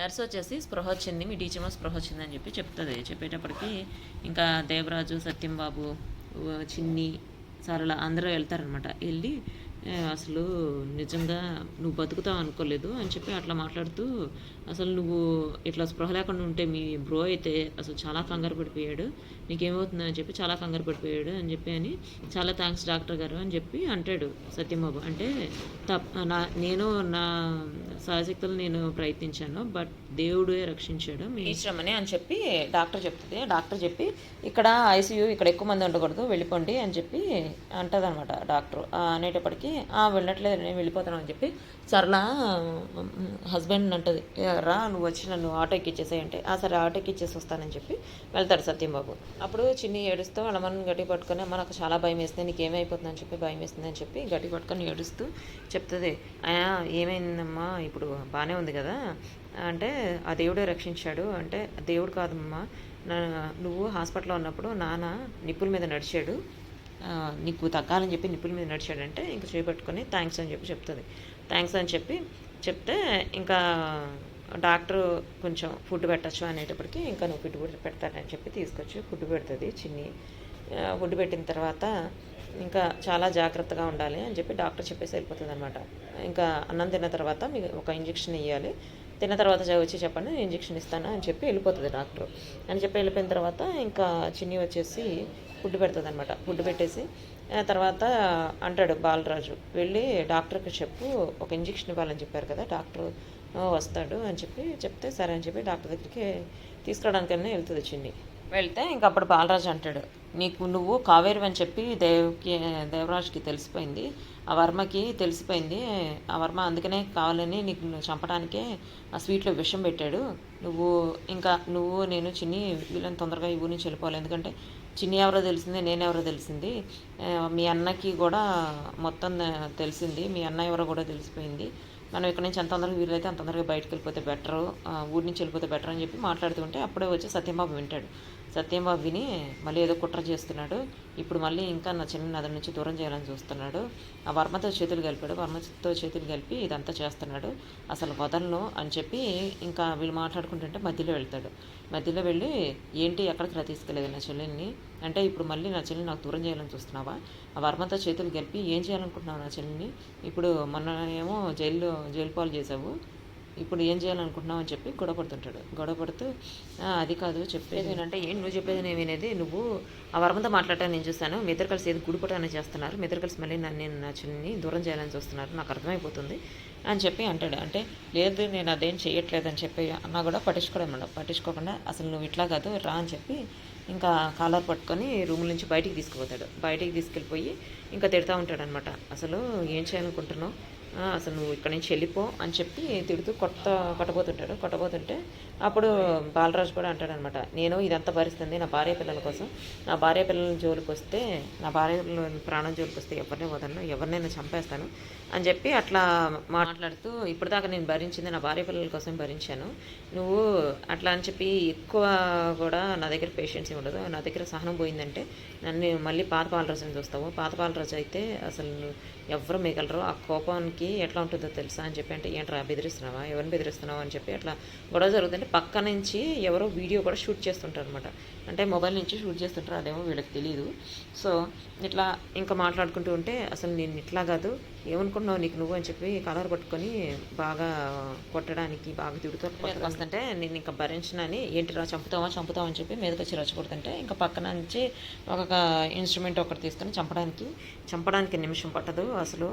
Nurse వచ్చేసి స్పృహ వచ్చింది మీ టీచర్ స్పృహ వచ్చింది అని చెప్పి చెప్తుంది. చెప్పేటప్పటికి ఇంకా దేవరాజు సత్యంబాబు చిన్ని సరళ అందరూ వెళ్తారనమాట వెళ్ళి అసలు నిజంగా నువ్వు బతుకుతావు అనుకోలేదు అని చెప్పి అట్లా మాట్లాడుతూ అసలు నువ్వు ఇట్లా స్పృహ లేకుండా ఉంటే మీ బ్రో అయితే అసలు చాలా కంగారు పడిపోయాడు. నీకేమవుతుంది అని చెప్పి చాలా కంగారు పడిపోయాడు అని చెప్పి అని చాలా థ్యాంక్స్ డాక్టర్ గారు అని చెప్పి అంటాడు సత్యంబాబు. అంటే తప్ నా నేను నా సహశక్తులు నేను ప్రయత్నించాను బట్ దేవుడే రక్షించాడు మీ ఈశ్వరమని అని చెప్పి డాక్టర్ చెప్తుంది. డాక్టర్ చెప్పి ఇక్కడ ఐసీయూ ఇక్కడ ఎక్కువ మంది ఉండకూడదు వెళ్ళిపోండి అని చెప్పి అంటదనమాట డాక్టర్. అనేటప్పటికీ "ఆ, వెళ్ళట్లేదు నేను వెళ్ళిపోతాను అని చెప్పి సరళ హస్బెండ్ అంటది రా నువ్వు వచ్చి నన్ను ఆటోకి ఇచ్చేసేయంటే అంటే ఆ సరే ఆటో ఎక్కిచ్చేసి వస్తానని చెప్పి వెళ్తాడు సత్యంబాబు. అప్పుడు చిన్ని ఏడుస్తూ వాళ్ళ మనం గట్టి పట్టుకొని అమ్మ నాకు చాలా భయం వేస్తుంది నీకు ఏమైపోతుందని చెప్పి భయం వేస్తుంది అని చెప్పి గట్టి పట్టుకొని ఏడుస్తూ చెప్తుంది. అయా ఏమైందమ్మా ఇప్పుడు బాగానే ఉంది కదా అంటే ఆ దేవుడే రక్షించాడు అంటే దేవుడు కాదమ్మా నువ్వు హాస్పిటల్లో ఉన్నప్పుడు నాన్న నిప్పుల మీద నడిచాడు నీకు తగ్గాలని చెప్పి నిప్పుల మీద నడిచాడంటే ఇంకా చేపట్టుకొని థ్యాంక్స్ అని చెప్పి చెప్తుంది. థ్యాంక్స్ అని చెప్పి చెప్తే ఇంకా డాక్టర్ కొంచెం ఫుడ్ పెట్టచ్చు అనేటప్పటికి ఇంకా నువ్వు ఫుడ్ కూడా పెడతానని చెప్పి తీసుకొచ్చి ఫుడ్ పెడుతుంది చిన్ని. ఫుడ్ పెట్టిన తర్వాత ఇంకా చాలా జాగ్రత్తగా ఉండాలి అని చెప్పి డాక్టర్ చెప్పేసి వెళ్ళిపోతుంది అనమాట ఇంకా అన్నం తిన్న తర్వాత మీకు ఒక ఇంజెక్షన్ ఇవ్వాలి తిన్న తర్వాత వచ్చి చెప్పండి నేను ఇంజెక్షన్ ఇస్తాను అని చెప్పి వెళ్ళిపోతుంది డాక్టర్ అని చెప్పి వెళ్ళిపోయిన తర్వాత ఇంకా చిన్ని వచ్చేసి ఫుడ్ పెడుతుంది అనమాట ఫుడ్ పెట్టేసి తర్వాత అంటాడు బాలరాజు వెళ్ళి డాక్టర్కి చెప్పు ఒక ఇంజెక్షన్ ఇవ్వాలని చెప్పారు కదా డాక్టర్ వస్తాడు అని చెప్పి చెప్తే సరే అని చెప్పి డాక్టర్ దగ్గరికి తీసుకురావడానికన్నా వెళ్తుంది చిన్ని. వెళ్తే ఇంక అప్పుడు బాలరాజు అంటాడు నీకు నువ్వు కావేరు అని చెప్పి దేవ్కి దేవరాజుకి తెలిసిపోయింది ఆ వర్మకి తెలిసిపోయింది ఆ వర్మ అందుకనే కావాలని నీకు చంపడానికే ఆ స్వీట్లో విషం పెట్టాడు నువ్వు ఇంకా నువ్వు నేను చిన్ని వీళ్ళని తొందరగా ఈ ఊరి నుంచి వెళ్ళిపోవాలి ఎందుకంటే చిన్ని ఎవరో తెలిసింది నేనెవరో తెలిసింది. మీ అన్నకి కూడా మొత్తం తెలిసింది మీ అన్న ఎవరో కూడా తెలిసిపోయింది. మనం ఇక్కడ నుంచి ఎంత తొందరగా వీలైతే అంత తొందరగా బయటకు వెళ్ళిపోతే బెటర్ ఊరి నుంచి వెళ్ళిపోతే బెటర్ అని చెప్పి మాట్లాడుతుంటే అప్పుడే వచ్చి సత్యంబాబు వింటాడు. సత్యంబాబు విని మళ్ళీ ఏదో కుట్ర చేస్తున్నాడు. ఇప్పుడు మళ్ళీ ఇంకా నా చిన్న నది నుంచి దూరం చేయాలని చూస్తున్నాడు. ఆ వర్మతో చేతులు కలిపాడు. వర్మతో చేతులు కలిపి ఇదంతా చేస్తున్నాడు. అసలు వదలను అని చెప్పి ఇంకా వీళ్ళు మాట్లాడుకుంటుంటే మధ్యలో వెళ్తాడు. మధ్యలో వెళ్ళి ఏంటి ఎక్కడికి రా తీసుకెళ్ళేది నా చెల్లెల్ని? అంటే ఇప్పుడు మళ్ళీ నా చెల్లిని నాకు దూరం చేయాలని చూస్తున్నావా? ఆ వర్మతో చేతులు కలిపి ఏం చేయాలనుకుంటున్నావు నా చెల్లిని ఇప్పుడు మొన్న ఏమో జైల్లో జైలు పాలు చేసావు. ఇప్పుడు ఏం చేయాలనుకుంటున్నావు అని చెప్పి గొడవ పడుతుంటాడు. గొడవ పడుతూ "ఆ, అది కాదు చెప్పేది ఏంటంటే ఏంటి నువ్వు చెప్పేది నేను వినేది? నువ్వు ఆ వర్మతో మాట్లాడటాన్ని నేను చూస్తాను. మీ ఇద్దరు కలిసి ఏది గుడిపటాన్ని చేస్తున్నారు. మీ ఇద్దరు కలిసి మళ్ళీ నన్ను నేను నా చిన్ని దూరం చేయాలని చూస్తున్నారు. నాకు అర్థమైపోతుంది అని చెప్పి అంటాడు. అంటే లేదు నేను అదేం చేయట్లేదని చెప్పి అన్నా కూడా పట్టించుకోవడం పట్టించుకోకుండా అసలు నువ్వు ఇట్లా కాదు రా అని చెప్పి ఇంకా కాలర్ పట్టుకొని రూమ్ నుంచి బయటికి తీసుకుపోతాడు. బయటికి తీసుకెళ్ళిపోయి ఇంకా తిడతా ఉంటాడు అనమాట అసలు ఏం చేయాలనుకుంటున్నావు? అసలు నువ్వు ఇక్కడి నుంచి వెళ్ళిపో అని చెప్పి తిడుతూ కొట్ట కొట్టబోతుంటాడు. కొట్టబోతుంటే అప్పుడు బాలరాజు కూడా అంటాడనమాట నేను ఇదంతా భరిస్తుంది నా భార్య పిల్లల కోసం. నా భార్య పిల్లల జోలికి వస్తే నా భార్య పిల్లల ప్రాణం జోలికి వస్తే ఎవరినే వదలను ఎవరినైనా చంపేస్తాను అని చెప్పి అట్లా మాట్లాడుతూ ఇప్పటిదాకా నేను భరించింది నా భార్య పిల్లల కోసం భరించాను. నువ్వు అట్లా అని చెప్పి ఎక్కువ కూడా నా దగ్గర పేషెన్సీ ఉండదు. నా దగ్గర సహనం పోయిందంటే నన్ను మళ్ళీ పాత పాలరాజుని చూస్తావు పాత బాలరాజు అయితే అసలు ఎవరు మిగలరు. ఆ కోపానికి ఎట్లా ఉంటుందో తెలుసా అని చెప్పి అంటే ఏంట్రా బెదిరిస్తున్నావా? ఎవరిని బెదిరిస్తున్నావు? అని చెప్పి అట్లా గొడవ జరుగుతుంటే పక్క నుంచి ఎవరో వీడియో కూడా షూట్ చేస్తుంటారు అనమాట అంటే మొబైల్ నుంచి షూట్ చేస్తుంటారు అదేమో వీళ్ళకి తెలియదు సో ఇట్లా ఇంకా మాట్లాడుకుంటూ ఉంటే అసలు నేను ఇట్లా కాదు. ఏమనుకుంటున్నావు నీకు నువ్వు? అని చెప్పి కలర్ పట్టుకొని బాగా కొట్టడానికి బాగా తిడుతూ వస్తుంటే నేను ఇంకా భరించినని ఏంటిరా చంపుతావా చంపుతావా? అని చెప్పి మీదకి వచ్చి రెచ్చగొడుతుంటే ఇంకా పక్కన నుంచి ఒక ఇన్స్ట్రుమెంట్ ఒకటి తీసుకొని చంపడానికి చంపడానికి నిమిషం పట్టదు అసలు.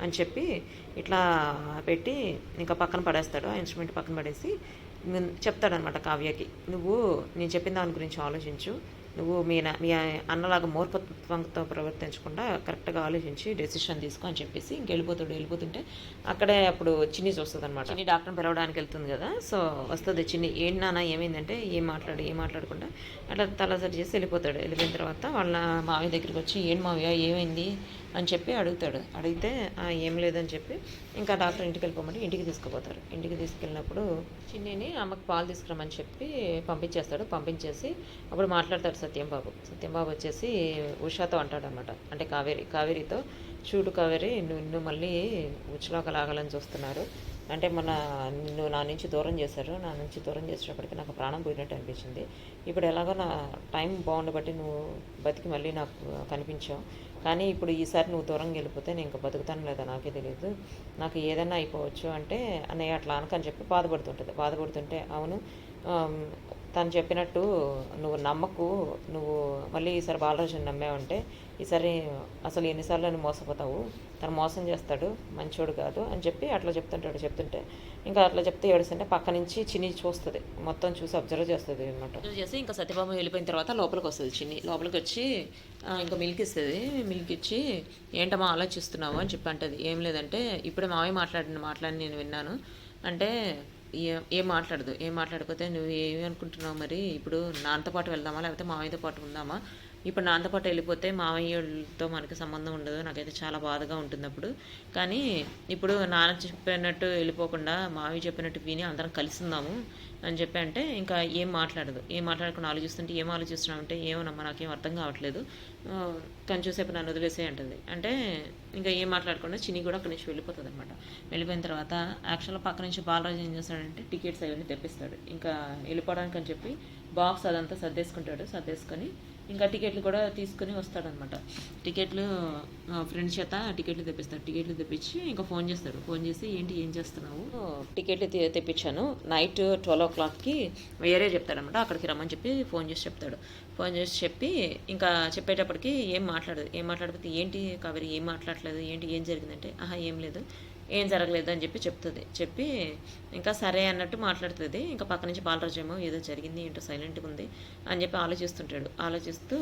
అని చెప్పి ఇట్లా పెట్టి ఇంకా పక్కన పడేస్తాడు ఆ ఇన్స్ట్రుమెంట్ పక్కన పడేసి చెప్తాడనమాట కావ్యకి నువ్వు నేను చెప్పిన దాని గురించి ఆలోచించు నువ్వు మీ మీ అన్నలాగా మూర్ఖత్వంతో ప్రవర్తించకుండా కరెక్ట్గా ఆలోచించి డెసిషన్ తీసుకో అని చెప్పేసి ఇంకెళ్ళిపోతాడు వెళ్ళిపోతుంటే అక్కడే అప్పుడు చిన్ని చూస్తుంది అనమాట చిన్ని డాక్టర్ని పిలవడానికి వెళ్తుంది కదా. సో వస్తుంది చిన్ని ఏంటి నాన్న ఏమైందంటే ఏం మాట్లాడు ఏం మాట్లాడకుండా అట్లా తలసరి చేసి వెళ్ళిపోతాడు. వెళ్ళిపోయిన తర్వాత వాళ్ళ మావయ్య దగ్గరికి వచ్చి ఏంటి మావయ్య ఏమైంది? అని చెప్పి అడుగుతాడు. అడిగితే ఏం లేదని చెప్పి ఇంకా డాక్టర్ ఇంటికి వెళ్ళిపోమంటే ఇంటికి తీసుకుపోతారు. ఇంటికి తీసుకెళ్ళినప్పుడు చిన్నిని ఆమెకు పాలు తీసుకురమ్మని చెప్పి పంపించేస్తాడు. పంపించేసి అప్పుడు మాట్లాడతాడు సత్యంబాబు. సత్యంబాబు వచ్చేసి ఉషాతో అంటాడు అనమాట అంటే కావేరి కావేరితో చూడు కావేరి నువ్వు మళ్ళీ ఉచ్చులోకి లాగాలని చూస్తున్నారు. అంటే మన నిన్ను నా నుంచి దూరం చేశారు. నా నుంచి దూరం చేసేటప్పటికి నాకు ప్రాణం పోయినట్టు అనిపించింది. ఇప్పుడు ఎలాగో నా టైం బాగుండబట్టి నువ్వు బతికి మళ్ళీ నాకు కనిపించావు. కానీ ఇప్పుడు ఈసారి నువ్వు దూరంగా వెళ్ళిపోతే నేను ఇంకా బతుకుతాను లేదా నాకే తెలియదు. నాకు ఏదైనా అయిపోవచ్చు అంటే అన్నయ్య అట్లా అనకని చెప్పి బాధపడుతుంటుంది. బాధపడుతుంటే అవును తను చెప్పినట్టు నువ్వు నమ్మకు నువ్వు మళ్ళీ ఈసారి బాలరాజుని నమ్మావంటే ఈసారి అసలు ఎన్నిసార్లు నువ్వు మోసపోతావు? తను మోసం చేస్తాడు మంచోడు కాదు అని చెప్పి అట్లా చెప్తుంటాడు చెప్తుంటే ఇంకా అట్లా చెప్తే ఏడుస్తుంటే పక్క నుంచి చిన్ని చూస్తుంది. మొత్తం చూసి అబ్జర్వ్ చేస్తుంది అనమాట అబ్జర్వ్ చేసి ఇంకా సత్యభామ వెళ్ళిపోయిన తర్వాత లోపలికి వస్తుంది చిన్ని. లోపలికి వచ్చి ఇంకా మిల్క్ ఇస్తుంది. మిల్క్ ఇచ్చి ఏంటమ్మా ఆలోచిస్తున్నావు? అని చెప్పి అంటది. ఏం లేదంటే ఇప్పుడే మావే మాట్లాడిన మాట్లాడి నేను విన్నాను. అంటే ఏ- ఏం మాట్లాడదు ఏం మాట్లాడకపోతే నువ్వు ఏమి అనుకుంటున్నావు మరి? ఇప్పుడు నాన్నతో పాటు వెళ్దామా? లేకపోతే మామయ్యతో పాటు ఉందామా? ఇప్పుడు నాన్నతో పాటు వెళ్ళిపోతే మామయ్యతో మనకి సంబంధం ఉండదు. నాకైతే చాలా బాధగా ఉంటుంది అప్పుడు. కానీ ఇప్పుడు నాన్న చెప్పినట్టు వెళ్ళిపోకుండా మావయ్య చెప్పినట్టు విని అందరం కలిసి ఉందాము అని చెప్పి అంటే ఇంకా ఏం మాట్లాడదు. ఏం మాట్లాడకుండా ఆలోచిస్తుంటే ఏం ఆలోచిస్తున్నావు అంటే ఏమోనమ్మా నాకేం అర్థం కావట్లేదు. కానీ కొంచెం నన్ను వదిలేసే అంటుంది. అంటే ఇంకా ఏం మాట్లాడకుండా చిన్ని కూడా అక్కడి నుంచి వెళ్ళిపోతుంది అనమాట వెళ్ళిపోయిన తర్వాత యాక్చువల్గా పక్క నుంచి బాలరాజు ఏం చేస్తాడంటే టికెట్స్ అవన్నీ తెప్పిస్తాడు. ఇంకా వెళ్ళిపోవడానికి అని చెప్పి బాక్స్ అదంతా సర్దేసుకుంటాడు. సర్దేసుకొని ఇంకా టికెట్లు కూడా తీసుకుని వస్తాడనమాట. టికెట్లు ఫ్రెండ్స్ చేత టికెట్లు తెప్పిస్తాడు టికెట్లు తెప్పించి ఇంకా ఫోన్ చేస్తాడు ఫోన్ చేసి ఏంటి ఏం చేస్తున్నావు? టికెట్లు తె- తెప్పించాను. నైట్ ట్వెల్వ్ ఓ క్లాక్కి వేరే చెప్తాడనమాట. అక్కడికి రమ్మని చెప్పి ఫోన్ చేసి చెప్తాడు. ఫోన్ చేసి చెప్పి ఇంకా చెప్పేటప్పటికి ఏం మాట్లాడదు. ఏం మాట్లాడకపోతే ఏంటి కావేరి ఏం మాట్లాడలేదు ఏంటి? ఏం జరిగిందంటే ఆహా ఏం లేదు. ఏం జరగలేదు అని చెప్పి చెప్తుంది. చెప్పి ఇంకా సరే అన్నట్టు మాట్లాడుతుంది. ఇంకా పక్క నుంచి బాలరాజు ఏమో ఏదో జరిగింది ఏంటో సైలెంట్గా ఉంది అని చెప్పి ఆలోచిస్తుంటాడు. ఆలోచిస్తూ